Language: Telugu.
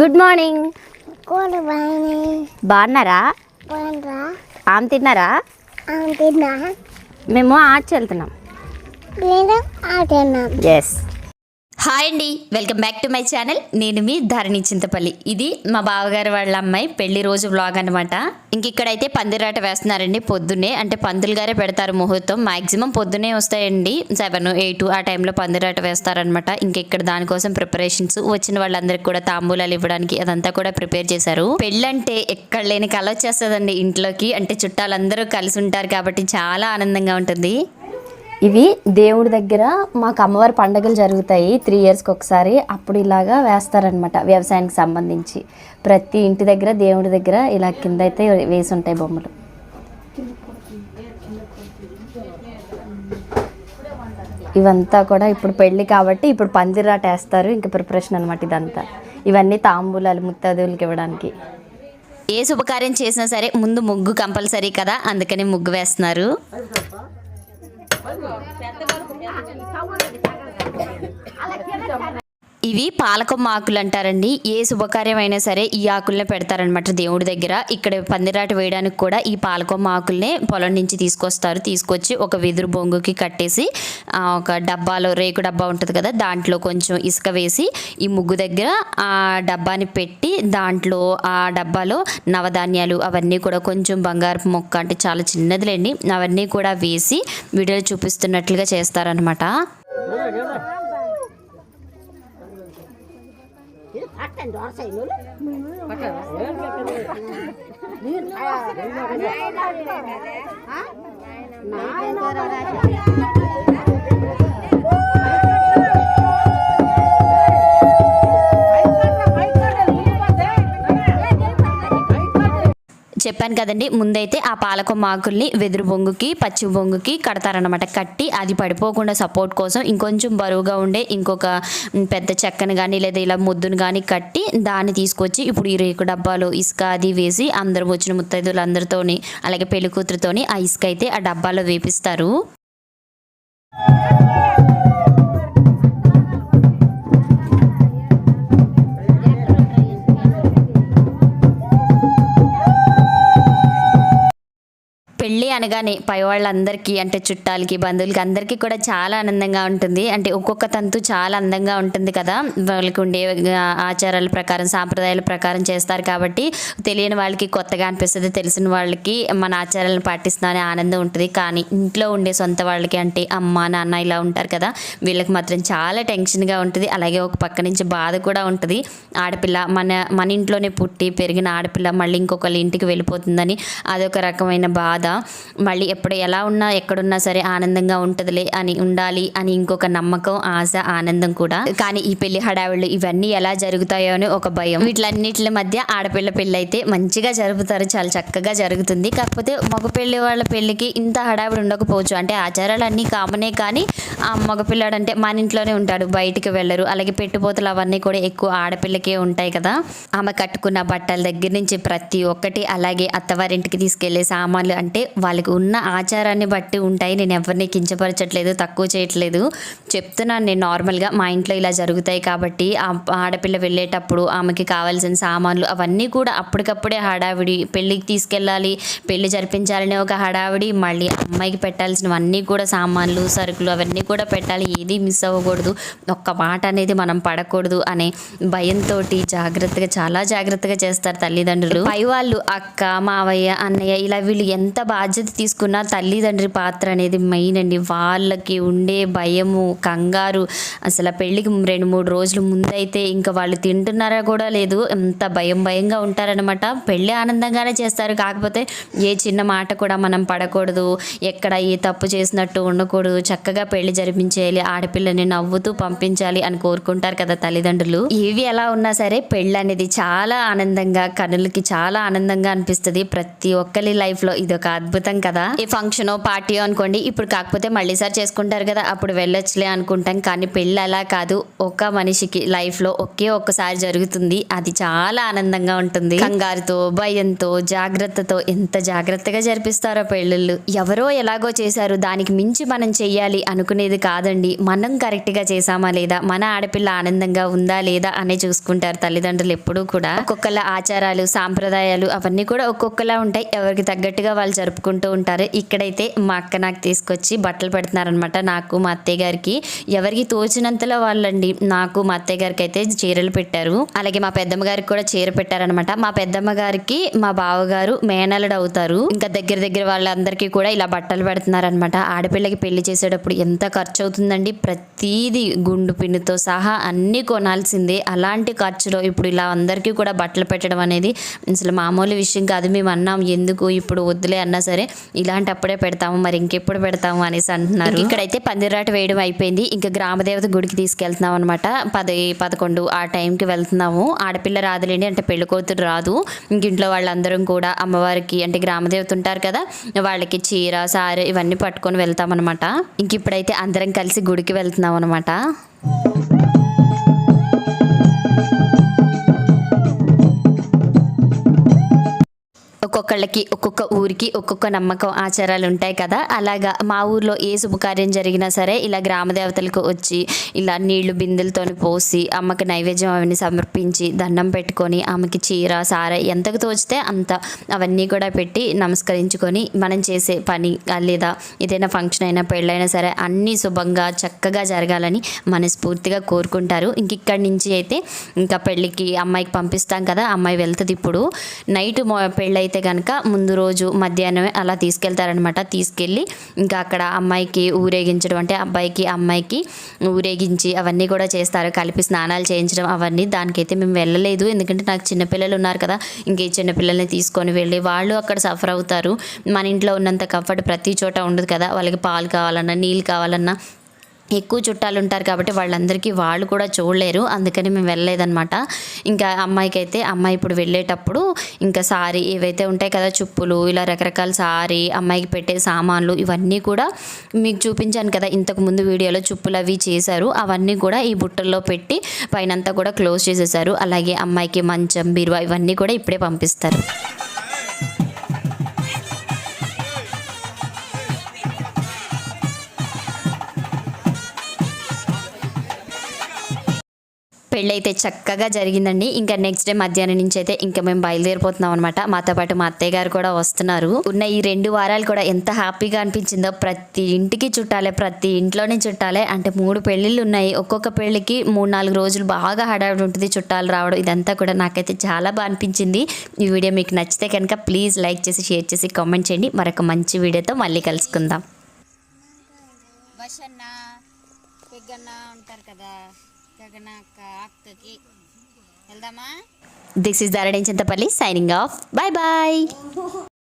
Good morning. కూర బాగానే బాగున్నారా? బాగుందా ఆమె తిన్నారా? అంటున్నా మేము ఆర్చి వెళ్తున్నాం. నేను ఆడుతున్నాం ఎస్ హాయ్ అండి welcome back to my channel. నేను మీ ధరణి చింతపల్లి. ఇది మా బావగారు వాళ్ళ అమ్మాయి పెళ్ళి రోజు వ్లాగ్ అనమాట ఇంక ఇక్కడైతే పందిరాట వేస్తున్నారండి పొద్దున్నే. అంటే పందులు గారే పెడతారు ముహూర్తం. మాక్సిమం పొద్దునే వస్తాయండి. సెవెన్ ఎయిట్ ఆ టైంలో పందిరాట వేస్తారనమాట ఇంక ఇక్కడ దానికోసం ప్రిపరేషన్స్ వచ్చిన వాళ్ళందరికీ కూడా తాంబూలాలు ఇవ్వడానికి అదంతా కూడా ప్రిపేర్ చేశారు. పెళ్ళంటే ఎక్కడ లేని కళ వచ్చేస్తుందండి ఇంట్లోకి. అంటే చుట్టాలందరూ కలిసి ఉంటారు కాబట్టి చాలా ఆనందంగా ఉంటుంది. ఇవి దేవుడి దగ్గర మాకు అమ్మవారి పండుగలు జరుగుతాయి త్రీ ఇయర్స్కి ఒకసారి. అప్పుడు ఇలాగా వేస్తారనమాట వ్యవసాయానికి సంబంధించి. ప్రతి ఇంటి దగ్గర దేవుడి దగ్గర ఇలా కింద అయితే వేసి ఉంటాయి బొమ్మలు. ఇవంతా కూడా ఇప్పుడు పెళ్ళి కాబట్టి ఇప్పుడు పందిరాట వేస్తారు. ఇంకా ప్రిపరేషన్ అనమాట ఇదంతా. ఇవన్నీ తాంబూలాలు ముత్తదులకి ఇవ్వడానికి. ఏ శుభకార్యం చేసినా సరే ముందు ముగ్గు కంపల్సరీ కదా అందుకని ముగ్గు వేస్తున్నారు. আলা কেন ఇవి పాలకొమ్మ ఆకులు అంటారండి. ఏ శుభకార్యం అయినా సరే ఈ ఆకులనే పెడతారనమాట దేవుడి దగ్గర. ఇక్కడ పందిరాట వేయడానికి కూడా ఈ పాలకొమ్మ ఆకుల్నే పొలం నుంచి తీసుకొస్తారు. తీసుకొచ్చి ఒక వెదురు బొంగుకి కట్టేసి ఒక డబ్బాలో రేకు డబ్బా ఉంటుంది కదా దాంట్లో కొంచెం ఇసుక వేసి ఈ ముగ్గు దగ్గర ఆ డబ్బాని పెట్టి దాంట్లో ఆ డబ్బాలో నవధాన్యాలు అవన్నీ కూడా కొంచెం బంగారపు మొక్క అంటే చాలా చిన్నదిలేండి. అవన్నీ కూడా వేసి వీడియోలో చూపిస్తున్నట్లుగా చేస్తారనమాట అట్టని దోరసైలు నాయన. చెప్పాను కదండి ముందైతే ఆ పాలకొమ్మ ఆకుల్ని వెదురు బొంగుకి పచ్చి బొంగుకి కడతారనమాట కట్టి అది పడిపోకుండా సపోర్ట్ కోసం ఇంకొంచెం బరువుగా ఉండే ఇంకొక పెద్ద చెక్కను కానీ లేదా ఇలా ముద్దును కానీ కట్టి దాన్ని తీసుకొచ్చి ఇప్పుడు ఈ రేకు డబ్బాలో ఇసుక అది వేసి అందరూ వచ్చిన ముత్తైదులు అందరితోని అలాగే పెళ్ళి కూతురుతోని ఆ ఇసుక అయితే ఆ డబ్బాలో వేపిస్తారు. పెళ్ళి అనగానే పై వాళ్ళందరికీ అంటే చుట్టాలకి బంధువులకి అందరికీ కూడా చాలా ఆనందంగా ఉంటుంది. అంటే ఒక్కొక్క తంతు చాలా అందంగా ఉంటుంది కదా. వాళ్ళకి ఉండే ఆచారాల ప్రకారం సాంప్రదాయాల ప్రకారం చేస్తారు కాబట్టి తెలియని వాళ్ళకి కొత్తగా అనిపిస్తుంది తెలిసిన వాళ్ళకి మన ఆచారాలను పాటిస్తున్నానే ఆనందం ఉంటుంది. కానీ ఇంట్లో ఉండే సొంత వాళ్ళకి అంటే అమ్మ నాన్న ఇలా ఉంటారు కదా. వీళ్ళకి మాత్రం చాలా టెన్షన్గా ఉంటుంది. అలాగే ఒక పక్క నుంచి బాధ కూడా ఉంటుంది. ఆడపిల్ల మన మన ఇంట్లోనే పుట్టి పెరిగిన ఆడపిల్ల మళ్ళీ ఇంకొకళ్ళ ఇంటికి వెళ్ళిపోతుందని అదొక రకమైన బాధ. మళ్ళీ ఎప్పుడు ఎలా ఉన్నా ఎక్కడున్నా సరే ఆనందంగా ఉంటుందిలే అని ఉండాలి అని ఇంకొక నమ్మకం ఆశ ఆనందం కూడా. కానీ ఈ పెళ్ళి హడావిళ్ళు ఇవన్నీ ఎలా జరుగుతాయో అని ఒక భయం. వీటిలన్నిటి మధ్య ఆడపిల్ల పెళ్ళి అయితే మంచిగా జరుపుతారు చాలా చక్కగా జరుగుతుంది. కాకపోతే మగ పెళ్ళి వాళ్ళ పెళ్ళికి ఇంత హడావిడి ఉండకపోవచ్చు. అంటే ఆచారాలు అన్నీ కామనే కానీ ఆ మగపిల్లాడు అంటే మన ఇంట్లోనే ఉంటాడు బయటికి వెళ్ళరు. అలాగే పెట్టుపోతలు అవన్నీ కూడా ఎక్కువ ఆడపిల్లకే ఉంటాయి కదా. ఆమె కట్టుకున్న బట్టల దగ్గర నుంచి ప్రతి ఒక్కటి అలాగే అత్తవారింటికి తీసుకెళ్ళే సామాన్లు అంటే వాళ్ళకి ఉన్న ఆచారాన్ని బట్టి ఉంటాయి. నేను ఎవరిని కించపరచట్లేదు తక్కువ చేయట్లేదు. చెప్తున్నాను నేను నార్మల్గా మా ఇంట్లో ఇలా జరుగుతాయి కాబట్టి ఆ ఆడపిల్ల వెళ్ళేటప్పుడు ఆమెకి కావాల్సిన సామాన్లు అవన్నీ కూడా అప్పటికప్పుడే హడావిడి పెళ్ళికి తీసుకెళ్ళాలి పెళ్ళి జరిపించాలనే ఒక హడావిడి మళ్ళీ అమ్మాయికి పెట్టాల్సినవన్నీ కూడా సామాన్లు సరుకులు అవన్నీ కూడా పెట్టాలి. ఏది మిస్ అవ్వకూడదు. ఒక్క మాట అనేది మనం పడకూడదు అనే భయంతో జాగ్రత్తగా చాలా జాగ్రత్తగా చేస్తారు తల్లిదండ్రులు. పై వాళ్ళు అక్క మావయ్య అన్నయ్య ఇలా వీళ్ళు ఎంత బాధ్యత తీసుకున్నా తల్లిదండ్రి పాత్ర అనేది మెయిన్ అండి. వాళ్ళకి ఉండే భయము కంగారు. అసలు పెళ్ళికి రెండు మూడు రోజులు ముందైతే ఇంకా వాళ్ళు తింటున్నారా కూడా లేదు. ఎంత భయం భయంగా ఉంటారనమాట పెళ్ళి ఆనందంగానే చేస్తారు. కాకపోతే ఏ చిన్న మాట కూడా మనం పడకూడదు. ఎక్కడ ఏ తప్పు చేసినట్టు ఉండకూడదు. చక్కగా పెళ్ళి జరిపించేయాలి. ఆడపిల్లని నవ్వుతూ పంపించాలి అని కోరుకుంటారు కదా తల్లిదండ్రులు. ఏవి ఎలా ఉన్నా సరే పెళ్ళి అనేది చాలా ఆనందంగా కనులకి చాలా ఆనందంగా అనిపిస్తుంది. ప్రతి ఒక్కరి లైఫ్లో ఇది ఒక అద్భుత. అద్భుతం కదా? ఈ ఫంక్షన్ పార్టీ అనుకోండి ఇప్పుడు కాకపోతే మళ్ళీ సారి చేసుకుంటారు కదా అప్పుడు వెళ్ళొచ్చులే అనుకుంటాం. కానీ పెళ్ళి అలా కాదు. ఒక మనిషికి లైఫ్లో ఒకే ఒక్కసారి జరుగుతుంది. అది చాలా ఆనందంగా ఉంటుంది. కంగారుతో భయంతో జాగ్రత్తతో ఎంత జాగ్రత్తగా జరిపిస్తారో పెళ్ళిళ్ళు. ఎవరో ఎలాగో చేశారు. దానికి మించి మనం చెయ్యాలి అనుకునేది కాదండి. మనం కరెక్ట్గా చేసామా లేదా? మన ఆడపిల్ల ఆనందంగా ఉందా లేదా అనే చూసుకుంటారు తల్లిదండ్రులు ఎప్పుడూ కూడా. ఒక్కొక్కళ్ళ ఆచారాలు సాంప్రదాయాలు అవన్నీ కూడా ఒక్కొక్కలా ఉంటాయి. ఎవరికి తగ్గట్టుగా వాళ్ళు జరుపుకుంటూ ఉంటారు. ఇక్కడైతే మా అక్క నాకు తీసుకొచ్చి బట్టలు పెడుతున్నారనమాట నాకు మా అత్తయ్య గారికి ఎవరికి తోచినంతలో వాళ్ళండి. నాకు మా అత్తయ్య గారికి అయితే చీరలు పెట్టారు. అలాగే మా పెద్దమ్మ గారికి కూడా చీర పెట్టారనమాట మా పెద్దమ్మ గారికి మా బావగారు మేనలుడు అవుతారు. ఇంకా దగ్గర దగ్గర వాళ్ళందరికీ కూడా ఇలా బట్టలు పెడుతున్నారనమాట ఆడపిల్లకి పెళ్ళి చేసేటప్పుడు ఎంత ఖర్చు అవుతుందండి ప్రతీది గుండు పిన్నుతో సహా అన్నీ కొనాల్సిందే. అలాంటి ఖర్చులో ఇప్పుడు ఇలా అందరికీ కూడా బట్టలు పెట్టడం అనేది అసలు మామూలు విషయం కాదు. మేము అన్నాం ఎందుకు ఇప్పుడు వద్దులే అన్నా సరే ఇలాంటప్పుడే పెడతాము మరి ఇంకెప్పుడు పెడతాము అనేసి అంటున్నారు. ఇక్కడైతే పందిరాట వేయడం అయిపోయింది. ఇంకా గ్రామదేవత గుడికి తీసుకెళ్తున్నాం అనమాట పది పదకొండు ఆ టైంకి వెళ్తున్నాము. ఆడపిల్ల రాదులేండి అంటే పెళ్ళి కూతురు రాదు. ఇంక ఇంట్లో వాళ్ళందరం కూడా అమ్మవారికి అంటే గ్రామదేవత ఉంటారు కదా వాళ్ళకి చీర సారీ ఇవన్నీ పట్టుకొని వెళ్తాం అనమాట ఇంక ఇప్పుడైతే అందరం కలిసి గుడికి వెళ్తున్నాం అనమాట ఒక్కొక్కళ్ళకి ఒక్కొక్క ఊరికి ఒక్కొక్క నమ్మకం ఆచారాలు ఉంటాయి కదా. అలాగా మా ఊర్లో ఏ శుభకార్యం జరిగినా సరే ఇలా గ్రామ దేవతలకు వచ్చి ఇలా నీళ్ళు బిందెలతో పోసి అమ్మకి నైవేద్యం అవన్నీ సమర్పించి దండం పెట్టుకొని ఆమెకి చీర సార ఎంతకు తోచితే అంత అవన్నీ కూడా పెట్టి నమస్కరించుకొని మనం చేసే పని లేదా ఏదైనా ఫంక్షన్ అయినా పెళ్ళైనా సరే అన్నీ శుభంగా చక్కగా జరగాలని మనస్ఫూర్తిగా కోరుకుంటారు. ఇంక ఇక్కడి నుంచి అయితే ఇంకా పెళ్ళికి అమ్మాయికి పంపిస్తాం కదా అమ్మాయి వెళ్తుంది ఇప్పుడు. నైట్ పెళ్ళైతే అయితే కనుక ముందు రోజు మధ్యాహ్నమే అలా తీసుకెళ్తారనమాట తీసుకెళ్ళి ఇంకా అక్కడ అమ్మాయికి ఊరేగించడం అంటే అబ్బాయికి అమ్మాయికి ఊరేగించి అవన్నీ కూడా చేస్తారు. కలిపి స్నానాలు చేయించడం అవన్నీ దానికైతే మేము వెళ్ళలేదు. ఎందుకంటే నాకు చిన్నపిల్లలు ఉన్నారు కదా. ఇంకా ఈ చిన్నపిల్లల్ని తీసుకొని వెళ్ళి వాళ్ళు అక్కడ సఫర్ అవుతారు. మన ఇంట్లో ఉన్నంత కంఫర్ట్ ప్రతి చోట ఉండదు కదా. వాళ్ళకి పాలు కావాలన్నా నీళ్ళు కావాలన్నా ఎక్కువ చుట్టాలు ఉంటారు కాబట్టి వాళ్ళందరికీ వాళ్ళు కూడా చూడలేరు. అందుకని మేము వెళ్ళలేదన్నమాట. ఇంకా అమ్మాయికి అయితే అమ్మాయి ఇప్పుడు వెళ్ళేటప్పుడు ఇంకా సారీ ఏవైతే ఉంటాయి కదా చుప్పులు ఇలా రకరకాల సారీ అమ్మాయికి పెట్టే సామాన్లు ఇవన్నీ కూడా మీకు చూపించాను కదా. ఇంతకు ముందు వీడియోలో చుప్పులు అవి చేశారు. అవన్నీ కూడా ఈ బుట్టల్లో పెట్టి పైనంతా కూడా క్లోజ్ చేసేసారు. అలాగే అమ్మాయికి మంచం బీరువా ఇవన్నీ కూడా ఇప్పుడే పంపిస్తారు. పెళ్ళైతే చక్కగా జరిగిందండి. ఇంకా నెక్స్ట్ డే మధ్యాహ్నం నుంచి అయితే ఇంకా మేము బయలుదేరిపోతున్నాం అనమాట మాతో పాటు మా అత్తయ్య గారు కూడా వస్తున్నారు. ఉన్న ఈ రెండు వారాలు కూడా ఎంత హ్యాపీగా అనిపించిందో ప్రతి ఇంటికి చుట్టాలే ప్రతి ఇంట్లోనే చుట్టాలే. అంటే మూడు పెళ్ళిళ్ళు ఉన్నాయి. ఒక్కొక్క పెళ్ళికి మూడు నాలుగు రోజులు బాగా హడావిడి ఉంటుంది చుట్టాలు రావడం. ఇదంతా కూడా నాకైతే చాలా బాగా అనిపించింది. ఈ వీడియో మీకు నచ్చితే కనుక ప్లీజ్ లైక్ చేసి షేర్ చేసి కామెంట్ చేయండి. మరొక మంచి వీడియోతో మళ్ళీ కలుసుకుందాం. పెగ్గన్న ఉంటారు కదా. గగన అక్కకి వెళ్దామా దిస్ ఇస్ దారడించింతపల్లి సైనింగ్ ఆఫ్ బాయ్ బాయ్